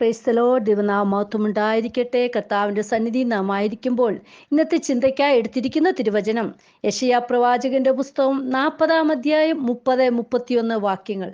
ക്രൈസ്തലോ ദിവനാമത്വം ഉണ്ടായിരിക്കട്ടെ കർത്താവിന്റെ സന്നിധി നാം ആയിരിക്കുമ്പോൾ ഇന്നത്തെ ചിന്തയ്ക്കായി എടുത്തിരിക്കുന്ന തിരുവചനം യശയാ പ്രവാചകന്റെ പുസ്തകം നാൽപ്പതാം അധ്യായം മുപ്പത് മുപ്പത്തിയൊന്ന് വാക്യങ്ങൾ.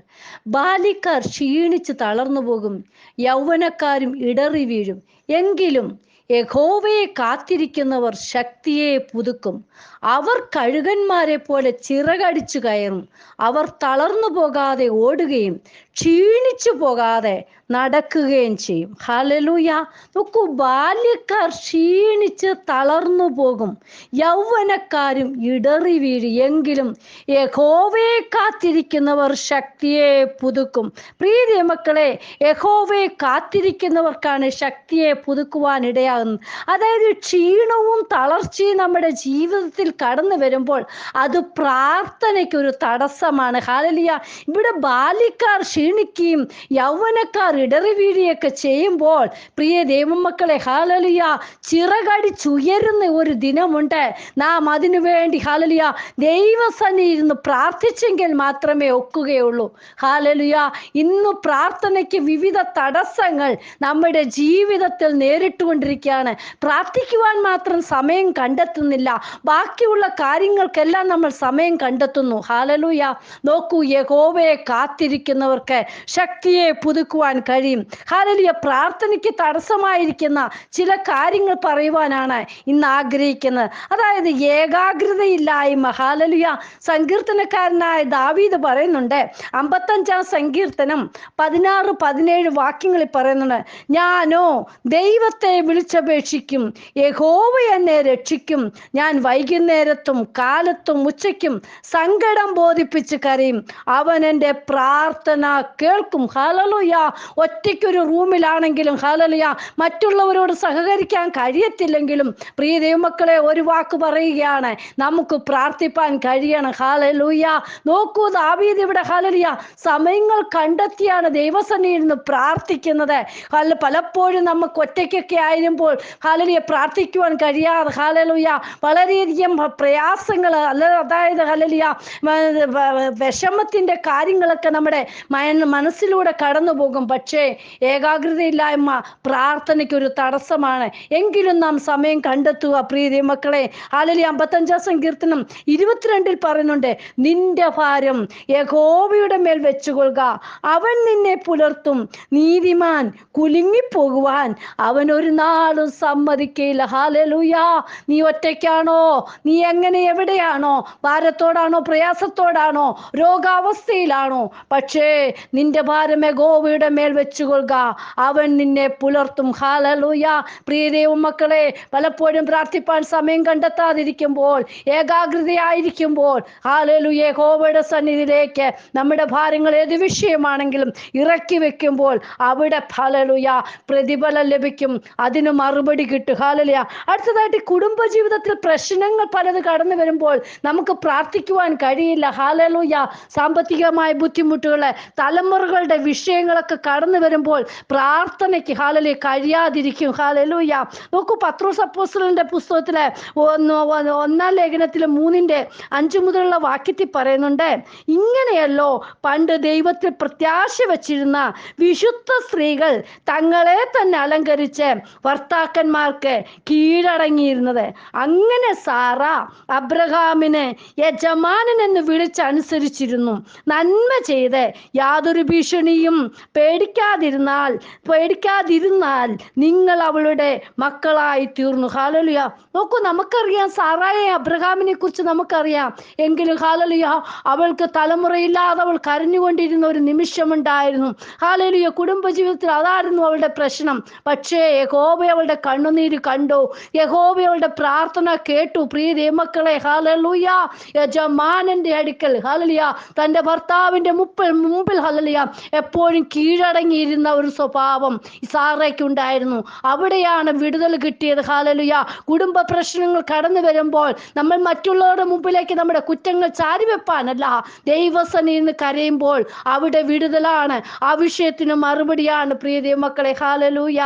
ബാലിക്കാർ ക്ഷീണിച്ച് തളർന്നു പോകും. യൗവനക്കാരും ഇടറി വീഴും. എങ്കിലും യഹോവയെ കാത്തിരിക്കുന്നവർ ശക്തിയെ പുതുക്കും. അവർ കഴുകന്മാരെ പോലെ ചിറകടിച്ചു കയറും. അവർ തളർന്നു പോകാതെ ഓടുകയും ക്ഷീണിച്ചു പോകാതെ നടക്കുകയും ചെയ്യും. ഹലലൂയ നോക്കൂ ബാല്യക്കാർ ക്ഷീണിച്ച് തളർന്നു പോകും. യൗവനക്കാരും ഇടറി വീഴും. എങ്കിലും യഹോവയെ കാത്തിരിക്കുന്നവർ ശക്തിയെ പുതുക്കും. പ്രീതി മക്കളെ യഹോവയെ കാത്തിരിക്കുന്നവർക്കാണ് ശക്തിയെ പുതുക്കുവാൻ ഇടയാകുന്നത്. അതായത് ക്ഷീണവും തളർച്ചയും നമ്മുടെ ജീവിതത്തിൽ കടന്നു വരുമ്പോൾ അത് പ്രാർത്ഥനയ്ക്ക് ഒരു തടസ്സമാണ്. ഹാലലിയ ഇവിടെ ബാല്യക്കാർ ക്ഷീണിക്കുകയും യൗവനക്കാർ ഇടറി വീഴുകയൊക്കെ ചെയ്യുമ്പോൾ പ്രിയ ദൈവമക്കളെ ഹാലലിയ ചിറകടിച്ചുയരുന്ന ഒരു ദിനമുണ്ട്. നാം അതിനു വേണ്ടി ഹാലലിയ ദൈവസന്നി ഇരുന്ന് പ്രാർത്ഥിച്ചെങ്കിൽ മാത്രമേ ഒക്കുകയുള്ളൂ. ഹാലലിയ ഇന്ന് പ്രാർത്ഥനയ്ക്ക് വിവിധ തടസ്സങ്ങൾ നമ്മുടെ ജീവിതത്തിൽ നേരിട്ടുകൊണ്ടിരിക്കുകയാണ്. പ്രാർത്ഥിക്കുവാൻ മാത്രം സമയം കണ്ടെത്തുന്നില്ല. ബാക്കിയുള്ള കാര്യങ്ങൾക്കെല്ലാം നമ്മൾ സമയം കണ്ടെത്തുന്നു. ഹാലലൂയ നോക്കൂ യഹോവയെ കാത്തിരിക്കുന്നവർക്ക് ശക്തിയെ പുതുക്കുവാൻ കഴിയും. ഹാലലിയ പ്രാർത്ഥനയ്ക്ക് തടസ്സമായിരിക്കുന്ന ചില കാര്യങ്ങൾ പറയുവാനാണ് ഇന്ന് ആഗ്രഹിക്കുന്നത്. അതായത് ഏകാഗ്രതയില്ലായ്മ. ഹാലലിയ സങ്കീർത്തനക്കാരനായ ദാവീദ് പറയുന്നുണ്ട്. അമ്പത്തഞ്ചാം സങ്കീർത്തനം പതിനാറ് പതിനേഴ് വാക്യങ്ങളിൽ പറയുന്നുണ്ട്. ഞാനോ ദൈവത്തെ വിളിച്ചപേക്ഷിക്കും. യഹോവ എന്നെ രക്ഷിക്കും. ഞാൻ വൈകുന്നേരത്തും കാലത്തും ഉച്ചയ്ക്കും സങ്കടം ബോധിപ്പിച്ച് കരയും. അവൻ എന്റെ പ്രാർത്ഥന കേൾക്കും. ഹാലലുയ ഒറ്റയ്ക്കൊരു റൂമിലാണെങ്കിലും ഹാലലിയ മറ്റുള്ളവരോട് സഹകരിക്കാൻ കഴിയത്തില്ലെങ്കിലും പ്രിയ ദൈവമക്കളെ ഒരു വാക്ക് പറയുകയാണ് നമുക്ക് പ്രാർത്ഥിപ്പാൻ കഴിയണം. ഹാലലൂയ. നോക്കൂ ദാവീദ് ഇവിടെ ഹാലലിയ സമയങ്ങൾ കണ്ടെത്തിയാണ് ദൈവസന്നിധിയിൽ നിന്ന് പ്രാർത്ഥിക്കുന്നത്. ഹാല പലപ്പോഴും നമുക്ക് ഒറ്റയ്ക്കൊക്കെ ആയിരുമ്പോൾ ഹാലലിയ പ്രാർത്ഥിക്കുവാൻ കഴിയാതെ ഹാലലുയ വളരെയധികം പ്രയാസങ്ങൾ അല്ല അതായത് ഹാലലിയ വിഷമത്തിന്റെ കാര്യങ്ങളൊക്കെ നമ്മുടെ മനസ്സിലൂടെ കടന്നു പോകും പക്ഷേ ഏകാഗ്രതയില്ലായ്മ പ്രാർത്ഥനയ്ക്ക് ഒരു തടസ്സമാണ്. എങ്കിലും നാം സമയം കണ്ടെത്തുക പ്രീതി മക്കളെ. ആലലി അമ്പത്തഞ്ചാം സങ്കീർത്തനം ഇരുപത്തിരണ്ടിൽ പറയുന്നുണ്ട് നിന്റെ ഭാരം യഹോവയുടെ മേൽ വെച്ചുകൊള്ളുക. അവൻ നിന്നെ പുലർത്തും. നീതിമാൻ കുലുങ്ങിപ്പോകുവാൻ അവൻ ഒരു നാളും സമ്മതിക്കയില്ല. ഹാലലൂയാ നീ ഒറ്റയ്ക്കാണോ? നീ എങ്ങനെ എവിടെയാണോ? ഭാരത്തോടാണോ? പ്രയാസത്തോടാണോ? രോഗാവസ്ഥയിലാണോ? പക്ഷേ നിന്റെ ഭാരം യഹോവയുടെ മേൽ വെച്ചുകൊള്ളുക. അവൻ നിന്നെ പുലർത്തും. ഹാലലൂയ പ്രിയദേവ മക്കളെ പലപ്പോഴും പ്രാർത്ഥിപ്പാൻ സമയം കണ്ടെത്താതിരിക്കുമ്പോൾ ഏകാഗ്രതയായിരിക്കുമ്പോൾ ഹാലലുയെ ഹോവയുടെ സന്നിധിയിലേക്ക് നമ്മുടെ ഭാരങ്ങൾ ഏത് വിഷയമാണെങ്കിലും ഇറക്കി വെക്കുമ്പോൾ അവിടെ ഹാലലുയ പ്രതിഫലം ലഭിക്കും. അതിന് മറുപടി കിട്ടും. ഹാലലുയ അടുത്തതായിട്ട് കുടുംബജീവിതത്തിൽ പ്രശ്നങ്ങൾ പലത് കടന്നു വരുമ്പോൾ നമുക്ക് പ്രാർത്ഥിക്കുവാൻ കഴിയില്ല. ഹാലലുയ സാമ്പത്തികമായ ബുദ്ധിമുട്ടുകളെ തലമുറകളുടെ വിഷയങ്ങളൊക്കെ കടന്നു വരുമ്പോൾ പ്രാർത്ഥനയ്ക്ക് ഹാലലി കഴിയാതിരിക്കും. ഹാലലൂയ. നോക്കൂ പത്രോസ് അപ്പോസ്റ്റലിന്റെ പുസ്തകത്തിലെ ഒന്നാം ലേഖനത്തിലെ മൂന്നിന്റെ അഞ്ചു മുതലുള്ള വാക്യത്തിൽ പറയുന്നുണ്ട് ഇങ്ങനെയല്ലോ പണ്ട് ദൈവത്തിൽ പ്രത്യാശ വച്ചിരുന്ന വിശുദ്ധ സ്ത്രീകൾ തങ്ങളെ തന്നെ അലങ്കരിച്ച് ഭർത്താക്കന്മാർക്ക് കീഴടങ്ങിയിരുന്നത്. അങ്ങനെ സാറ അബ്രഹാമിനെ യജമാനൻ എന്ന് വിളിച്ചനുസരിച്ചിരുന്നു. നന്മ ചെയ്ത് യാതൊരു ഭീഷണിയും പേടിക്കാതിരുന്നാൽ പേടിക്കാതിരുന്നാൽ നിങ്ങൾ അവളുടെ മക്കളായി തീർന്നു. ഹാലലിയ നോക്കൂ നമുക്കറിയാം സാറായെ അബ്രഹാമിനെ കുറിച്ച് നമുക്കറിയാം. എങ്കിലും ഹാലലിയ അവൾക്ക് തലമുറയില്ലാതെ അവൾ കരഞ്ഞുകൊണ്ടിരുന്ന ഒരു നിമിഷമുണ്ടായിരുന്നു. ഹാലലിയ കുടുംബജീവിതത്തിൽ അതായിരുന്നു അവളുടെ പ്രശ്നം. പക്ഷേ യഹോബ അവളുടെ കണ്ണുനീര് കണ്ടു. യഹോബ അവളുടെ പ്രാർത്ഥന കേട്ടു. പ്രിയ ദൈവമക്കളെ ഹാലലുയ യജമാനന്റെ അടുക്കൽ ഹാലലിയ തന്റെ ഭർത്താവിന്റെ മുപ്പിൽ മുമ്പിൽ ഹലലിയ എപ്പോഴും കീഴടങ്ങിയിരുന്ന ഒരു സ്വഭാവം ഇസാറയ്ക്ക് ഉണ്ടായിരുന്നു അവിടെയാണ് വിടുതൽ കിട്ടിയത്. ഹാലലുയ കുടുംബ പ്രശ്നങ്ങൾ കടന്നു വരുമ്പോൾ നമ്മൾ മറ്റുള്ളവരുടെ മുമ്പിലേക്ക് നമ്മുടെ കുറ്റങ്ങൾ ചാരിവെപ്പാനല്ല നിന്ന് കരയുമ്പോൾ അവിടെ വിടുതലാണ്. ആ വിഷയത്തിന് മറുപടിയാണ് പ്രിയ ദൈവമക്കളെ ഹാലലൂയ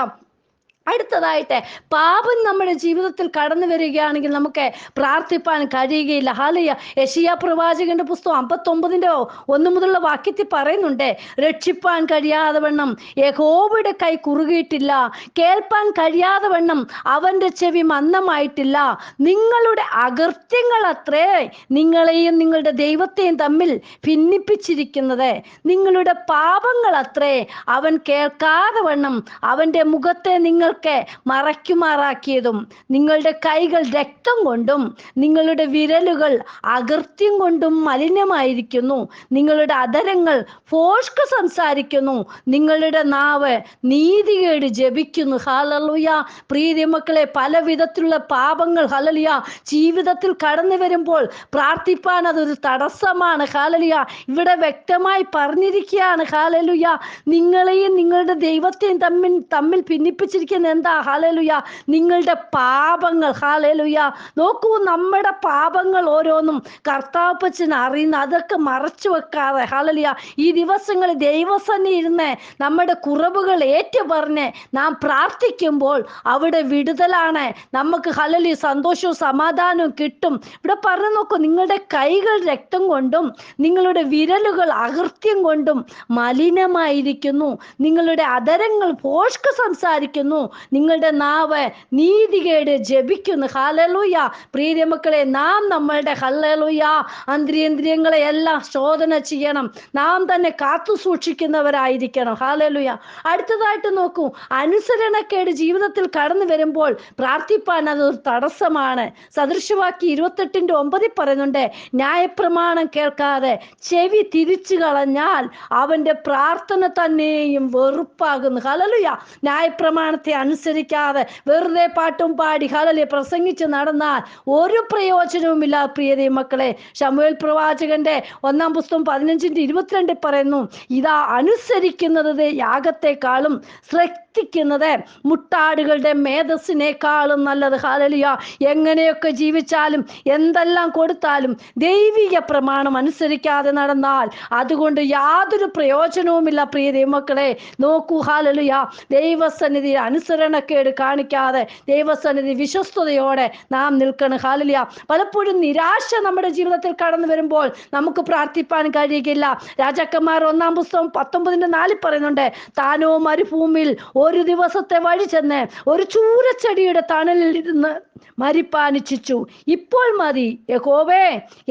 അടുത്തതായിട്ട് പാപം നമ്മുടെ ജീവിതത്തിൽ കടന്നു വരികയാണെങ്കിൽ നമുക്ക് പ്രാർത്ഥിപ്പാൻ കഴിയുകയില്ല. ഹാലിയ യഷിയ പ്രവാചകന്റെ പുസ്തകം അമ്പത്തൊമ്പതിന്റെ ഒന്ന് മുതലുള്ള വാക്യത്തിൽ പറയുന്നുണ്ട് രക്ഷിപ്പാൻ കഴിയാതെ വണ്ണം യഹോബയുടെ കൈ കുറുകിയിട്ടില്ല. കേൾപ്പാൻ കഴിയാതെ വണ്ണം അവന്റെ ചെവി മന്ദമായിട്ടില്ല. നിങ്ങളുടെ അകൃത്യങ്ങൾ അത്രേ നിങ്ങളെയും നിങ്ങളുടെ ദൈവത്തെയും തമ്മിൽ ഭിന്നിപ്പിച്ചിരിക്കുന്നത്. നിങ്ങളുടെ പാപങ്ങൾ അത്രേ അവൻ കേൾക്കാതെ വണ്ണം അവന്റെ മുഖത്തെ നിങ്ങൾക്ക് മറയ്ക്കുമാറാക്കിയതും നിങ്ങളുടെ കൈകൾ രക്തം കൊണ്ടും നിങ്ങളുടെ വിരലുകൾ അകൃത്യം കൊണ്ടും മലിനമായിരിക്കുന്നു. നിങ്ങളുടെ അധരങ്ങൾ ഫോഷ്ക സംസാരിക്കുന്നു. നിങ്ങളുടെ നാവ് നീതികേട് ജപിക്കുന്നു. ഹാലലുയ പ്രീതി മക്കളെ പല വിധത്തിലുള്ള പാപങ്ങൾ ഹലലിയ ജീവിതത്തിൽ കടന്നു വരുമ്പോൾ പ്രാർത്ഥിപ്പാൻ അതൊരു തടസ്സമാണ്. ഹാലലിയ ഇവിടെ വ്യക്തമായി പറഞ്ഞിരിക്കുകയാണ്. ഹാലലുയ നിങ്ങളെയും നിങ്ങളുടെ ദൈവത്തെയും തമ്മിൽ തമ്മിൽ ഭിന്നിപ്പിച്ചിരിക്കുന്ന എന്താ ഹാലലുയ നിങ്ങളുടെ പാപങ്ങൾ ഹാലലുയ നോക്കൂ നമ്മുടെ പാപങ്ങൾ ഓരോന്നും കർത്താപ്പച്ചൻ അറിയുന്ന അതൊക്കെ മറച്ചു വെക്കാതെ ഹാലലുയ ഈ ദിവസങ്ങളിൽ ദൈവസന്നി ഇരുന്ന് നമ്മുടെ കുറവുകൾ ഏറ്റു പറഞ്ഞ് നാം പ്രാർത്ഥിക്കുമ്പോൾ അവിടെ വിടുതലാണ്. നമുക്ക് ഹലലി സന്തോഷവും സമാധാനവും കിട്ടും. ഇവിടെ പറഞ്ഞു നോക്കൂ നിങ്ങളുടെ കൈകൾ രക്തം കൊണ്ടും നിങ്ങളുടെ വിരലുകൾ അകൃത്യം കൊണ്ടും മലിനമായിരിക്കുന്നു. നിങ്ങളുടെ അതരങ്ങൾ പോഷ്ക സംസാരിക്കുന്നു. നിങ്ങളുടെ നാവ് നീതികേട് ജപിക്കുന്നു. ഹാലലൂയ പ്രീതിമക്കളെ നാം നമ്മളുടെ ഹലലുയ അന്ത്രിയന്ദ്രിയങ്ങളെ എല്ലാം ശോധന ചെയ്യണം. നാം തന്നെ കാത്തു സൂക്ഷിക്കുന്നവരായിരിക്കണം. ഹാലലുയ അടുത്തതായിട്ട് നോക്കൂ. അനുസരണക്കേട് ജീവിതത്തിൽ കടന്നു വരുമ്പോൾ പ്രാർത്ഥിപ്പാൻ അതൊരു തടസ്സമാണ്. സദൃശവാക്കി ഇരുപത്തെട്ടിന്റെ ഒമ്പതിൽ പറയുന്നുണ്ട് ന്യായപ്രമാണം കേൾക്കാതെ ചെവി തിരിച്ചു കളഞ്ഞാൽ അവന്റെ പ്രാർത്ഥന തന്നെയും വെറുപ്പാകുന്നു. ഹലലുയ ന്യായപ്രമാണത്തെ അനുസരിക്കാതെ വെറുതെ പാട്ടും പാടി ഹലലി പ്രസംഗിച്ച് നടന്നാൽ ഒരു പ്രയോജനവുമില്ല. പ്രിയതേ മക്കളെ ശമുവേൽ പ്രവാചകന്റെ ഒന്നാം പുസ്തകം പതിനഞ്ചിന്റെ ഇരുപത്തിരണ്ടിൽ പറയുന്നു ഇതാ അനുസരിക്കുന്നത് യാഗത്തെക്കാളും ശ്രദ്ധിക്കുന്നത് മുട്ടാടുകളുടെ മേധസ്സിനേക്കാളും നല്ലത്. ഹാലലിയ എങ്ങനെയൊക്കെ ജീവിച്ചാലും എന്തെല്ലാം കൊടുത്താലും ദൈവിക പ്രമാണം അനുസരിക്കാതെ നടന്നാൽ അതുകൊണ്ട് യാതൊരു പ്രയോജനവുമില്ല. പ്രിയ ദൈവമക്കളെ നോക്കൂ ഹാലലിയ ദൈവസന്നിധി അനുസരണക്കേട് കാണിക്കാതെ ദൈവസന്നിധി വിശ്വസ്തയോടെ നാം നിൽക്കണം. ഹാലിയ പലപ്പോഴും നിരാശ നമ്മുടെ ജീവിതത്തിൽ കടന്നു വരുമ്പോൾ നമുക്ക് പ്രാർത്ഥിപ്പാൻ കഴിയുകയില്ല രാജാക്കന്മാർ ഒന്നാം പുസ്തകം പത്തൊമ്പതിന്റെ നാലിൽ പറയുന്നുണ്ട് താനോ മരുഭൂമിയിൽ ഒരു ദിവസത്തെ വഴി ചെന്ന് ഒരു ചൂരച്ചെടിയുടെ തണലിൽ ഇരുന്ന് മരിപ്പാനിച്ഛിച്ചു. ഇപ്പോൾ മതി യഹോവേ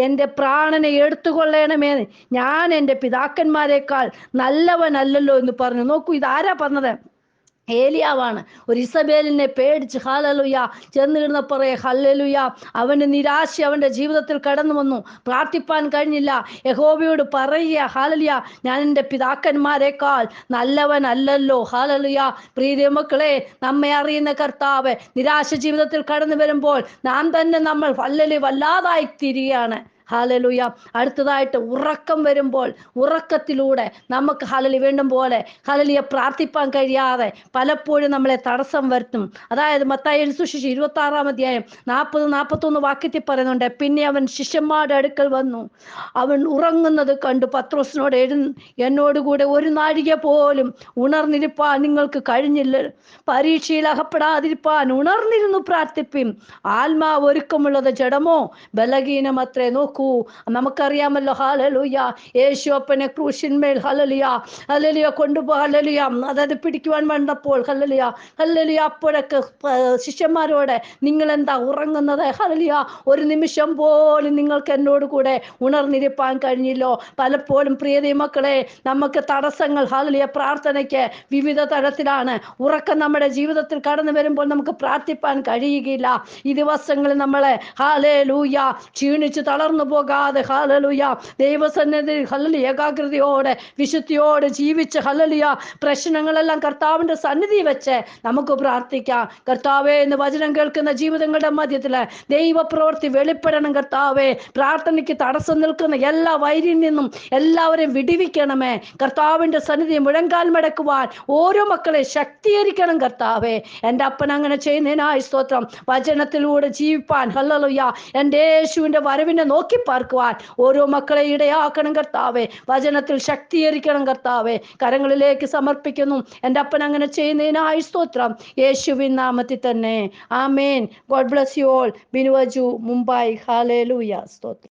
എന്റെ പ്രാണനെ എടുത്തുകൊള്ളണമേ. ഞാൻ എന്റെ പിതാക്കന്മാരെക്കാൾ നല്ലവനല്ലല്ലോ എന്ന് പറഞ്ഞു. നോക്കൂ ഇതാരാ പറഞ്ഞത്? ഏലിയാവാണ്. ഒരു ഇസബേലിനെ പേടിച്ച് ഹാലലുയ ചെന്ന് കിടന്ന ഹല്ലലുയ. അവന്റെ നിരാശ അവന്റെ ജീവിതത്തിൽ കടന്നു വന്നു. പ്രാർത്ഥിപ്പാൻ കഴിഞ്ഞില്ല. യഹോബയോട് പറയുക ഹാലലിയ ഞാൻ എന്റെ പിതാക്കന്മാരെക്കാൾ നല്ലവനല്ലല്ലോ. ഹാലലുയ പ്രീതി മക്കളെ നമ്മെ അറിയുന്ന കർത്താവ് നിരാശ ജീവിതത്തിൽ കടന്നു വരുമ്പോൾ നാം തന്നെ നമ്മൾ ഹല്ലലി വല്ലാതായി തിരികെയാണ് ഹാലലുയ അടുത്തതായിട്ട് ഉറക്കം വരുമ്പോൾ ഉറക്കത്തിലൂടെ നമുക്ക് ഹലലി വേണ്ടും പോലെ ഹലലിയെ പ്രാർത്ഥിപ്പാൻ കഴിയാതെ പലപ്പോഴും നമ്മളെ തടസ്സം വരുത്തും. അതായത് മത്തായി സുശിഷി ഇരുപത്തി ആറാം അധ്യായം നാൽപ്പത് നാൽപ്പത്തൊന്ന് വാക്യത്തിൽ പറയുന്നുണ്ട് പിന്നെ അവൻ ശിഷ്യന്മാരുടെ അടുക്കൽ വന്നു. അവൻ ഉറങ്ങുന്നത് കണ്ടു. പത്രോസിനോട് എഴു എന്നോടുകൂടെ ഒരു നാഴിക പോലും ഉണർന്നിരിപ്പാൻ നിങ്ങൾക്ക് കഴിഞ്ഞില്ല. പരീക്ഷയിൽ അകപ്പെടാതിരിപ്പാൻ ഉണർന്നിരുന്നു പ്രാർത്ഥിപ്പിൻ. ആത്മാവ് ഒരുക്കമുള്ളത് ജഡമോ? ബലഹീനം അത്രേ നോക്കൂ. നമുക്കറിയാമല്ലോ ഹാലലുയ യേശു അപ്പനെ ക്രൂശിന്മേൽ ഹലലിയ ഹലലിയ കൊണ്ടുപോ ഹലലിയ അതായത് പിടിക്കുവാൻ വേണ്ടപ്പോൾ ഹലലിയ ഹലലിയ അപ്പോഴൊക്കെ ശിഷ്യന്മാരോട് നിങ്ങൾ എന്താ ഉറങ്ങുന്നത്? ഹലലിയ ഒരു നിമിഷം പോലും നിങ്ങൾക്ക് എന്നോട് കൂടെ ഉണർന്നിരിപ്പാൻ കഴിഞ്ഞില്ലോ. പലപ്പോഴും പ്രിയതി മക്കളെ നമുക്ക് തടസ്സങ്ങൾ ഹലലിയ പ്രാർത്ഥനയ്ക്ക് വിവിധ തരത്തിലാണ്. ഉറക്കം നമ്മുടെ ജീവിതത്തിൽ കടന്നു വരുമ്പോൾ നമുക്ക് പ്രാർത്ഥിപ്പാൻ കഴിയുകയില്ല. ഈ ദിവസങ്ങളിൽ നമ്മളെ ഹാലേ ലൂയ ക്ഷീണിച്ച് തളർന്നു പോകാതെ ഹലലുയ ദൈവസന്നിധി ഹലലി ഏകാഗ്രതയോടെ വിശുദ്ധിയോടെ ജീവിച്ച് ഹലലിയ പ്രശ്നങ്ങളെല്ലാം കർത്താവിന്റെ സന്നിധി വെച്ച് നമുക്ക് പ്രാർത്ഥിക്കാം. കർത്താവേ എന്ന് വചനം കേൾക്കുന്ന ജീവിതങ്ങളുടെ മധ്യത്തിൽ ദൈവപ്രവൃത്തി വെളിപ്പെടണം കർത്താവേ. പ്രാർത്ഥനയ്ക്ക് തടസ്സം നിൽക്കുന്ന എല്ലാ വൈരിയിൽ നിന്നും എല്ലാവരെയും വിടിവിക്കണമേ. കർത്താവിന്റെ സന്നിധി മുഴങ്കാൽ മടക്കുവാൻ ഓരോ മക്കളെ ശക്തീകരിക്കണം കർത്താവേ. എന്റെ അപ്പൻ അങ്ങനെ ചെയ്യുന്നതിനായി സ്തോത്രം. വചനത്തിലൂടെ ജീവിപ്പാൻ ഹല്ലലുയ്യ എന്റെ യേശുവിന്റെ വരവിനെ നോക്കി നോക്കി പാർക്കുവാൻ ഓരോ മക്കളെ ഇടയാക്കണം കർത്താവെ. വചനത്തിൽ ശക്തീകരിക്കണം കർത്താവെ. കരങ്ങളിലേക്ക് സമർപ്പിക്കുന്നു. എന്റെ അപ്പൻ അങ്ങനെ ചെയ്യുന്നതിനായി സ്തോത്രം. യേശുവിൻ നാമത്തിൽ തന്നെ. ആമേൻ. God bless you all. ബിനുവജു Mumbai. Hallelujah സ്തോത്രം.